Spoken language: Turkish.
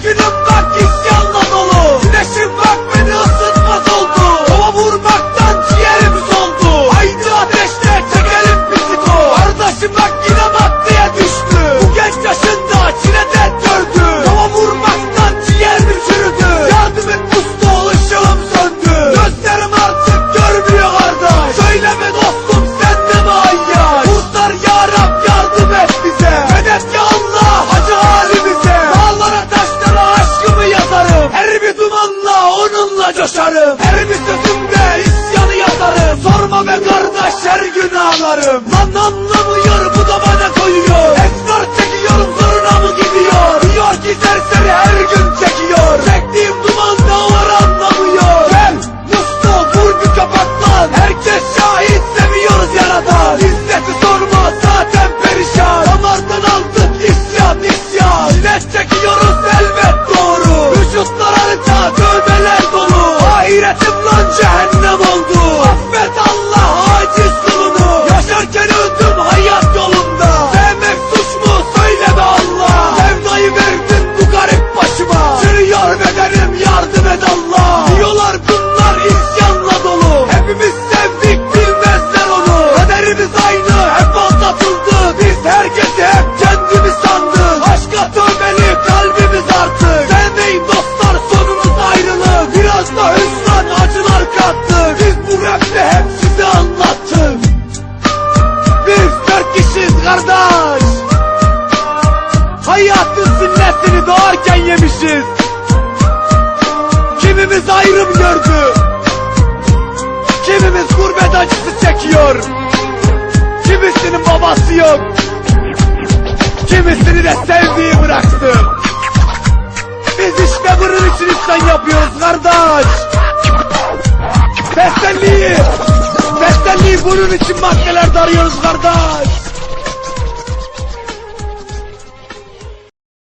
Making up Hayatın sinnetini doğarken yemişiz. Kimimiz ayrım gördü. Kimimiz gurbet acısı çekiyor. Kimisinin babası yok. Kimisini de sevdiği bıraktı. Biz işte bunun için işten yapıyoruz kardeş. Beslenliği Beslenliği bunun için maddeler darıyoruz kardeş.